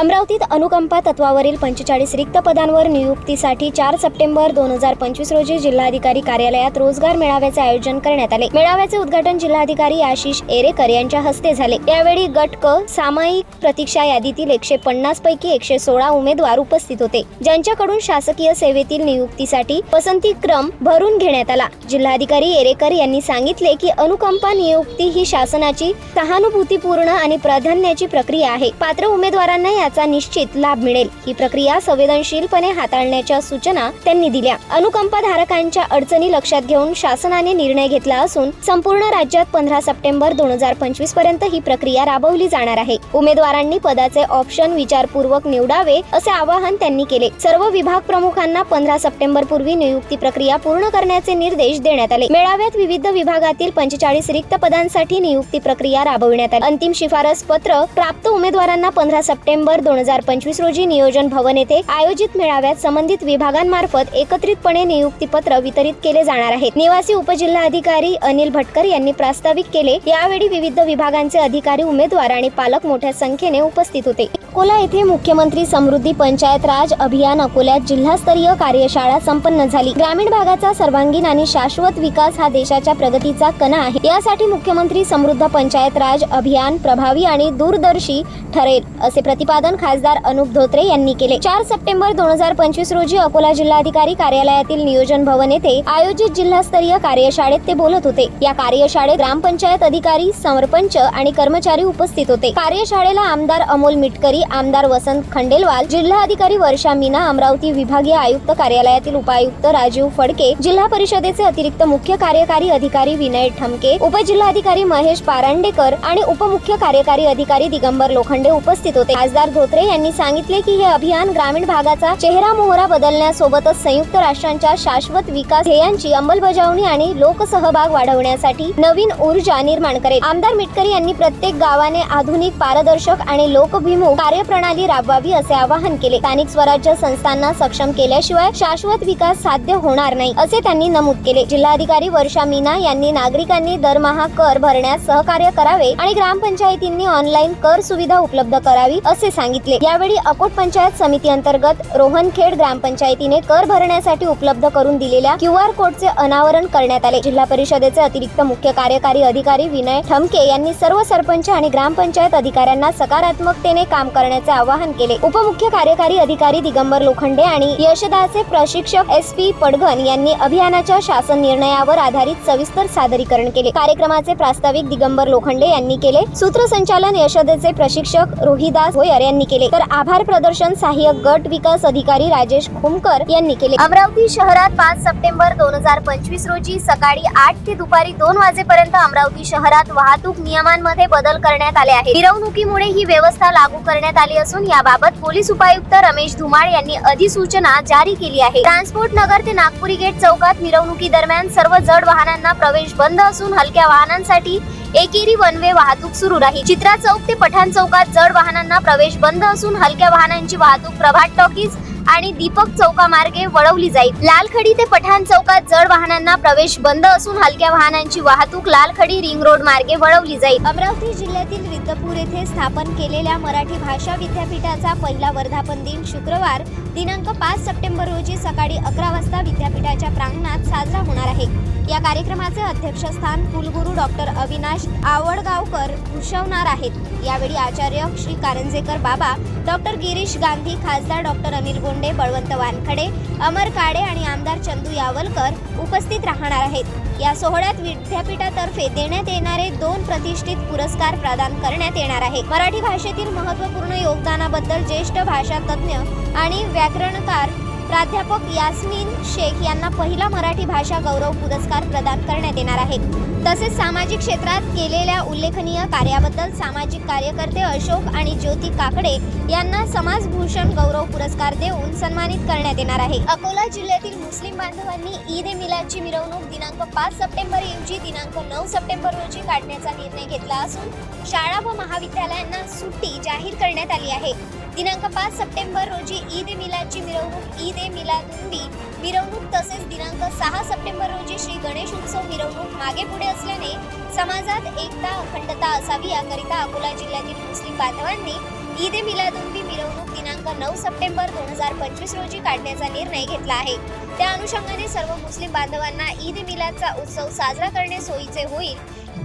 अमरावतीत अनुकंपा तत्वावरील पंचेचाळीस रिक्त पदांवर नियुक्तीसाठी चार सप्टेंबर दोन हजार पंचवीस रोजी जिल्हाधिकारी कार्यालयात रोजगार मेळाव्याचे आयोजन करण्यात आले. मेळाव्याचे उद्घाटन जिल्हाधिकारी आशिष एरेकर यांच्या हस्ते झाले. यावेळी गट क सामायिक प्रतीक्षा यादीतील एकशे पन्नास पैकी एकशे सोळा उमेदवार उपस्थित होते. ज्यांच्याकडून शासकीय सेवेतील नियुक्तीसाठी पसंती क्रम भरून घेण्यात आला. जिल्हाधिकारी एरेकर यांनी सांगितले की अनुकंपा नियुक्ती ही शासनाची सहानुभूतीपूर्ण आणि प्राधान्याची प्रक्रिया आहे. पात्र उमेदवारांना याचा निश्चित लाभ मिळेल. ही प्रक्रिया संवेदनशीलपणे हाताळण्याच्या सूचना त्यांनी दिल्या. अनुकंपा धारकांच्या अडचणी लक्षात घेऊन शासनाने निर्णय घेतला असून संपूर्ण राज्यात पंधरा सप्टेंबर दोन हजार पंचवीसपर्यंत ही प्रक्रिया राबवली जाणार आहे. उमेदवारांनी पदाचे ऑप्शन विचारपूर्वक निवडावे असे आवाहन त्यांनी केले. सर्व विभाग प्रमुखांना पंधरा सप्टेंबर पूर्वी नियुक्ती प्रक्रिया पूर्ण करण्याचे निर्देश देण्यात आले. मेळाव्यात विविध विभागातील पंचेचाळीस रिक्त पदांसाठी नियुक्ती प्रक्रिया राबविण्यात आली. अंतिम शिफारस पत्र प्राप्त उमेदवारांना पंधरा सप्टेंबर दोन हजार पंचवीस रोजी नियोजन भवन येथे आयोजित मेळाव्यात संबंधित विभागांमार्फत एकत्रितपणे नियुक्ती पत्र वितरित केले जाणार आहेत. निवासी उपजिल्हाधिकारी अनिल भटकर यांनी प्रास्ताविक केले. यावेळी विविध विभागांचे अधिकारी उमेदवार आणि पालक मोठ्या संख्येने उपस्थित होते. अकोला येथे मुख्यमंत्री समृद्धी पंचायत राज अभियान अकोल्यात जिल्हास्तरीय कार्यशाळा संपन्न झाली. ग्रामीण भागाचा सर्वांगीण आणि शाश्वत विकास हा देशाच्या प्रगतीचा कणा आहे. यासाठी मुख्यमंत्री समृद्ध पंचायत राज अभियान प्रभावी आणि दूरदर्शी ठरेल असे प्रतिपादन खासदार अनुप धोत्रे यांनी केले. चार सप्टेंबर दोन हजार पंचवीस रोजी अकोला जिल्हाधिकारी कार्यालयातील नियोजन भवन येथे आयोजित जिल्हास्तरीय कार्यशाळेत ते बोलत होते. या कार्यशाळेत ग्रामपंचायत अधिकारी सरपंच आणि कर्मचारी उपस्थित होते. कार्यशाळेला आमदार अमोल मिटकरी आमदार वसंत खंडेलवाल जिल्हाधिकारी वर्षा मीना अमरावती विभागीय आयुक्त कार्यालयातील उपायुक्त राजीव फडके जिल्हा परिषदेचे अतिरिक्त मुख्य कार्यकारी अधिकारी विनय ठमके उपजिल्हाधिकारी महेश पारांडेकर आणि उपमुख्य कार्यकारी अधिकारी दिगंबर लोखंडे उपस्थित होते. खासदार धोत्रे यांनी सांगितले की हे अभियान ग्रामीण भागाचा चेहरा मोहरा बदलण्यासोबतच संयुक्त राष्ट्रांच्या शाश्वत विकास ध्येयांची अंमलबजावणी आणि लोकसहभाग वाढवण्यासाठी नवीन ऊर्जा निर्माण करेल. आमदार मिटकरी यांनी प्रत्येक गावाने आधुनिक पारदर्शक आणि लोकभिमुख कार्यप्रणाली राबवावी असे आवाहन केले. स्थानिक स्वराज्य संस्थांना सक्षम केल्याशिवाय शाश्वत विकास साध्य होणार नाही असे त्यांनी नमूद केले. जिल्हाधिकारी वर्षा मीना यांनी नागरिकांनी दरमहा कर भरण्यास सहकार्य करावे आणि ग्रामपंचायतींनी ऑनलाईन कर सुविधा उपलब्ध करावी असे सांगितले. यावेळी अकोट पंचायत समिती अंतर्गत रोहनखेड ग्रामपंचायतीने कर भरण्यासाठी उपलब्ध करून दिलेल्या क्यू आर कोडचे अनावरण करण्यात आले. जिल्हा परिषदेचे अतिरिक्त मुख्य कार्यकारी अधिकारी विनय ठमके यांनी सर्व सरपंच आणि ग्रामपंचायत अधिकाऱ्यांना सकारात्मकतेने काम करण्याचे आवाहन केले. उपमुख्य कार्यकारी अधिकारी दिगंबर लोखंडे आणि यशदाचे प्रशिक्षक एस पी पडघन यांनी अभियानाच्या शासन निर्णयावर आधारित सविस्तर सादरीकरण केले. कार्यक्रमाचे प्रास्ताविक दिगंबर लोखंडे यांनी केले. सूत्रसंचालन यशदेचे प्रशिक्षक रोहिदास भोयर यांनी केले. तर आभार प्रदर्शन सहाय्यक गट विकास अधिकारी राजेश खुमकर यांनी केले. अमरावती शहरात पाच सप्टेंबर दोन हजार पंचवीस रोजी सकाळी आठ ते दुपारी दोन वाजेपर्यंत अमरावती शहरात वाहतूक नियमांमध्ये बदल करण्यात आले आहे मिरवणुकीमुळे ही व्यवस्था लागू करण्यात आली असून याबाबत पोलीस उपायुक्त रमेश धुमाळ यांनी अधिसूचना जारी केली आहे. ट्रान्सपोर्ट नगर ते नागपुरी गेट चौकात मिरवणुकी दरम्यान सर्व जड वाहनांना प्रवेश बंद असून हलक्या वाहनांसाठी एकेरी वन वे वाहतूक सुरू राहील चित्रा चौक ते पठाण चौकात जड वाहनांना प्रवेश बंद असून हलक्या वाहनांची वाहतूक प्रभात टॉकीज आणि दीपक चौकामार्गे वळवली जाईल. लालखडी ते पठाण चौकात जड वाहनांना प्रवेश बंद असून हलक्या वाहनांची वाहतूक लालखडी रिंग रोड मार्गे वळवली जाईल. अमरावती जिल्ह्यातील विद्यपूर येथे स्थापन केलेल्या मराठी भाषा विद्यापीठाचा पहिला वर्धापन दिन शुक्रवार दिनांक पाच सप्टेंबर रोजी सकाळी अकरा वाजता विद्यापीठाच्या प्रांगणात साजरा होणार आहे. या कार्यक्रमाचे अध्यक्षस्थान कुलगुरू डॉक्टर अविनाश आवडगावकर भूषवणार आहेत. यावेळी आचार्य श्री कारंजेकर बाबा डॉक्टर गिरीश गांधी खासदार डॉक्टर अनिल गोंडे बळवंत वानखडे अमर काडे आणि आमदार चंदू यावलकर उपस्थित राहणार आहेत. या सोहळ्यात विद्यापीठातर्फे देण्यात येणारे दोन प्रतिष्ठित पुरस्कार प्रदान करण्यात येणार आहे मराठी भाषेतील महत्त्वपूर्ण योगदानाबद्दल ज्येष्ठ भाषा तज्ज्ञ आणि व्याकरणकार प्राध्यापक यास्मिन शेख यांना पहिला मराठी भाषा गौरव पुरस्कार प्रदान करण्यात येणार आहे. तसेच सामाजिक क्षेत्रात केलेल्या उल्लेखनीय कार्याबद्दल सामाजिक कार्यकर्ते अशोक आणि ज्योती काकडे यांना समाजभूषण गौरव पुरस्कार देऊन सन्मानित करण्यात येणार आहे. अकोला जिल्ह्यातील मुस्लिम बांधवांनी ईद ए मिलादची मिरवणूक दिनांक पाच सप्टेंबर ऐवजी दिनांक नऊ सप्टेंबर रोजी काढण्याचा निर्णय घेतला असून शाळा व महाविद्यालयांना सुट्टी जाहीर करण्यात आली आहे. दिनांक पाच सप्टेंबर रोजी ईद ए मिलादची मिरवणूक ईद ए मिलादुन्नबी मिरवणूक तसेच दिनांक सहा सप्टेंबर रोजी श्री गणेश उत्सव मिरवणूक मागे पुढे असल्याने समाजात एकता अखंडता असावी याकरिता अकोला जिल्ह्यातील मुस्लिम बांधवांनी ईद ए मिलादुन्नबी मिरवणूक दिनांक नऊ सप्टेंबर दोन हजार पंचवीस रोजी काढण्याचा निर्णय घेतला आहे. त्या अनुषंगाने सर्व मुस्लिम बांधवांना ईद ए मिलादचा उत्सव साजरा करणे सोयीचे होईल.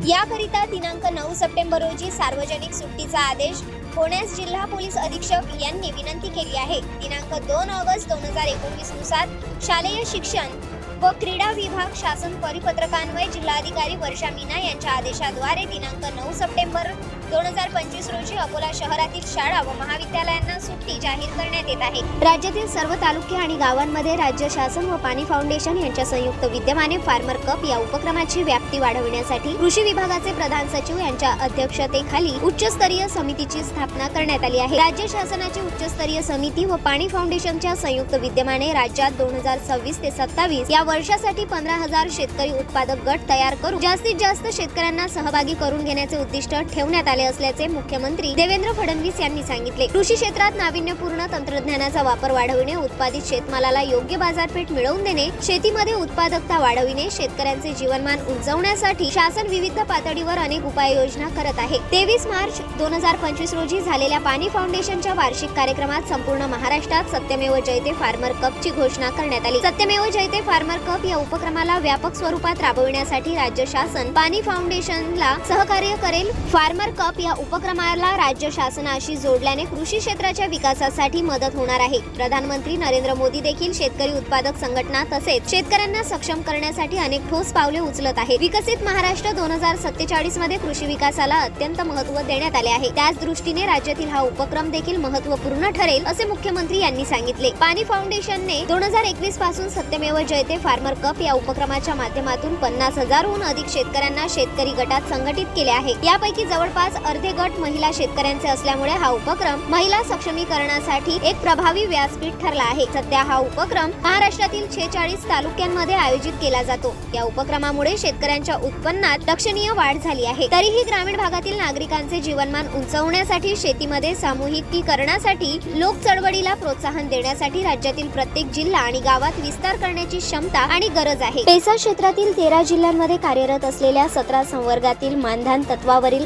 याकरिता दिनांक नऊ सप्टेंबर रोजी सार्वजनिक सुट्टीचा आदेश पुण्यास जिल्हा पोलीस अधीक्षक यांनी विनंती केली आहे. दिनांक दोन ऑगस्ट दोन हजार एकोणवीसनुसार शालेय शिक्षण व क्रीडा विभाग शासन परिपत्रकान्वये जिल्हाधिकारी वर्षा मीना यांच्या आदेशाद्वारे दिनांक नऊ सप्टेंबर दोन हजार पंचवीस रोजी अकोला शहरातील शाळा व महाविद्यालयांना सुट्टी जाहीर करण्यात येत आहे. राज्यातील सर्व तालुके आणि गावांमध्ये राज्य शासन व पाणी फाउंडेशन यांच्या संयुक्त विद्यमाने फार्मर कप या उपक्रमाची व्याप्ती वाढवण्यासाठी कृषी विभागाचे प्रधान सचिव यांच्या अध्यक्षतेखाली उच्चस्तरीय समितीची स्थापना करण्यात आली आहे. राज्य शासनाची उच्चस्तरीय समिती व पाणी फाउंडेशनच्या संयुक्त विद्यमाने राज्यात दोन हजार सव्वीस ते सत्तावीस या वर्षासाठी पंधरा हजार शेतकरी उत्पादक गट तयार करून जास्तीत जास्त शेतकऱ्यांना सहभागी करून घेण्याचे उद्दिष्ट ठेवण्यात आले असल्याचे मुख्यमंत्री देवेंद्र फडणवीस यांनी सांगितले. कृषी क्षेत्रात नाविन्यपूर्ण तंत्रज्ञानाचा वापर वाढविणे उत्पादित शेतमालाला योग्य बाजारपेठ मिळवून देणे शेतीमध्ये उत्पादकता वाढविणे शेतकऱ्यांचे जीवनमान उंचवण्यासाठी शासन विविध पातळीवर अनेक उपाययोजना करत आहे. तेवीस मार्च दोन हजार पंचवीस रोजी झालेल्या पाणी फाउंडेशनच्या वार्षिक कार्यक्रमात संपूर्ण महाराष्ट्रात सत्यमेव जयते फार्मर कपची घोषणा करण्यात आली. सत्यमेव जयते फार्मर कप या उपक्रमाला व्यापक स्वरूपात राबविण्यासाठी राज्य शासन पाणी फाउंडेशनला सहकार्य करेल. फार्मर कप या उपक्रमाला राज्य शासनाशी जोडल्याने कृषी क्षेत्राच्या विकासासाठी मदत होणार आहे. प्रधानमंत्री नरेंद्र मोदी देखील शेतकरी उत्पादक संघटना तसेच शेतकऱ्यांना सक्षम करण्यासाठी अनेक ठोस पावले उचलत आहे विकसित महाराष्ट्र दोन हजार सत्तेचाळीसमध्ये कृषी विकासाला अत्यंत महत्त्व देण्यात आले आहे. त्याच दृष्टीने राज्यातील हा उपक्रम देखील महत्त्वपूर्ण ठरेल असे मुख्यमंत्री यांनी सांगितले. पाणी फाउंडेशनने दोन हजार एकवीसपासून सत्यमेव जयते फार्मर कप या उपक्रमाच्या माध्यमातून पन्नास हजारहून अधिक शेतकऱ्यांना शेतकरी गटात संघटित केले आहे. यापैकी जवळपास अर्धे गट महिला शेतकऱ्यांचे असल्यामुळे हा उपक्रम महिला सक्षमीकरणासाठी एक प्रभावी व्यासपीठ ठरला आहे. सध्या हा उपक्रम महाराष्ट्रातील छेचाळीस तालुक्यांमध्ये आयोजित केला जातो. या उपक्रमामुळे शेतकऱ्यांच्या उत्पन्नात लक्षणीय वाढ झाली आहे. तरीही ग्रामीण भागातील नागरिकांचे जीवनमान उंचवण्यासाठी शेतीमध्ये सामूहिकीकरणासाठी लोक चळवळीला प्रोत्साहन देण्यासाठी राज्यातील प्रत्येक जिल्हा आणि गावात विस्तार करण्याची क्षमता आणि गरज आहे. पेसा क्षेत्रातील तेरा जिल्ह्यांमध्ये कार्यरत असलेल्या सतरा संवर्गातील मानधन तत्वावरील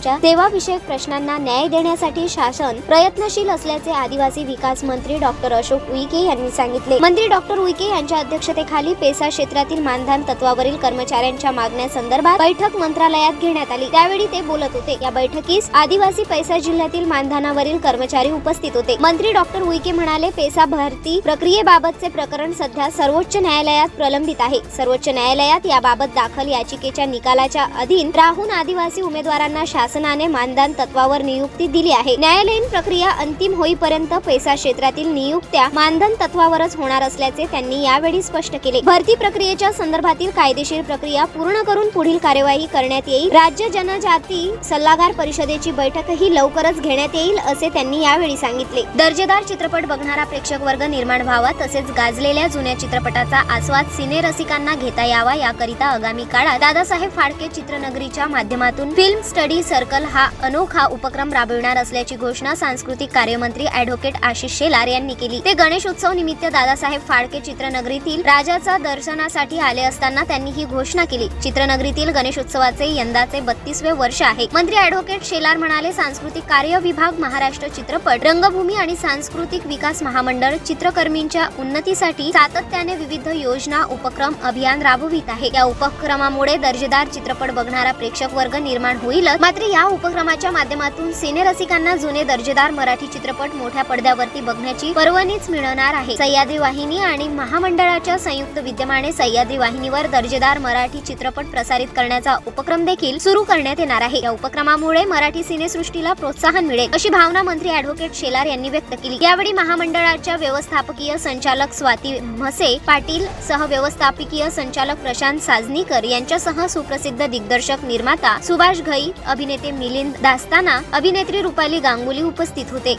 कर्मचाऱ्यांच्या सेवाविषयक प्रश्नांना न्याय देण्यासाठी शासन प्रयत्नशील असल्याचे आदिवासी विकास मंत्री डॉक्टर अशोक उईके यांनी सांगितले. मंत्री डॉक्टर उईके यांच्या अध्यक्षतेखाली पेसा क्षेत्रातील मानधन तत्वावरील कर्मचाऱ्यांच्या मागण्यासंदर्भात बैठक मंत्रालयात घेण्यात आली. त्यावेळी ते बोलत होते. या बैठकीस आदिवासी पैसा जिल्ह्यातील मानधनावरील कर्मचारी उपस्थित होते. मंत्री डॉक्टर उईके म्हणाले पेसा भरती प्रक्रियेबाबतचे प्रकरण सध्या सर्वोच्च न्यायालयात प्रलंबित आहे. सर्वोच्च न्यायालयात याबाबत दाखल याचिकेच्या निकालाच्या अधीन राहून आदिवासी उमेदवारांना शासनाने मानधन तत्वावर नियुक्ती दिली आहे. न्यायालयीन प्रक्रिया अंतिम होईपर्यंत पैसा क्षेत्रातील नियुक्त्या मानधन तत्वावरच होणार असल्याचे त्यांनी यावेळी स्पष्ट केले. भरती प्रक्रियेच्या संदर्भातील कायदेशीर प्रक्रिया पूर्ण करून पुढील कार्यवाही करण्यात येईल. राज्य जनजाती सल्लागार परिषदेची बैठकही लवकरच घेण्यात येईल असे त्यांनी यावेळी सांगितले. दर्जेदार चित्रपट बघणारा प्रेक्षक वर्ग निर्माण व्हावा तसेच गाजलेल्या जुन्या चित्रपटाचा आस्वाद सिने रसिकांना घेता यावा याकरिता आगामी काळात दादासाहेब फाळके चित्रनगरीच्या माध्यमातून फिल्म स्टडी सर्कल हा अनोखा उपक्रम राबविणार असल्याची घोषणा सांस्कृतिक कार्यमंत्री ऍडव्होकेट आशिष शेलार यांनी केली. ते गणेश उत्सव निमित्त दादासाहेब फाळके चित्रनगरीतील राजाचा दर्शनासाठी आले असताना त्यांनी ही घोषणा केली. चित्रनगरीतील गणेश उत्सवाचे यंदाचे बत्तीसवे वर्ष आहे. मंत्री ऍडव्होकेट शेलार म्हणाले सांस्कृतिक कार्य विभाग महाराष्ट्र चित्रपट रंगभूमी आणि सांस्कृतिक विकास महामंडळ चित्रकर्मींच्या उन्नतीसाठी सातत्याने विविध योजना उपक्रम अभियान राबवित आहे. या उपक्रमामुळे दर्जेदार चित्रपट बघणारा प्रेक्षक वर्ग निर्माण होईल मात्र या उपक्रमाच्या माध्यमातून सिने रसिकांना जुने दर्जेदार मराठी चित्रपट मोठ्या पडद्यावरती बघण्याची पर्वणीच मिळणार आहे. सह्याद्री वाहिनी आणि महामंडळाच्या संयुक्त विद्यमाने सह्याद्री वाहिनीवर दर्जेदार मराठी चित्रपट प्रसारित करण्याचा उपक्रम देखील सुरू करण्यात येणार आहे. या उपक्रमामुळे मराठी सिनेसृष्टीला प्रोत्साहन मिळेल अशी भावना मंत्री अॅडव्होकेट शेलार यांनी व्यक्त केली. यावेळी महामंडळाच्या व्यवस्थापकीय संचालक स्वाती म्हसे पाटील सह व्यवस्थापकीय संचालक प्रशांत साजनीकर यांच्यासह सुप्रसिद्ध दिग्दर्शक निर्माता सुभाष घई अभिनेते मिलिंद दास्ताना अभिनेत्री रुपाली गांगुली उपस्थित होते.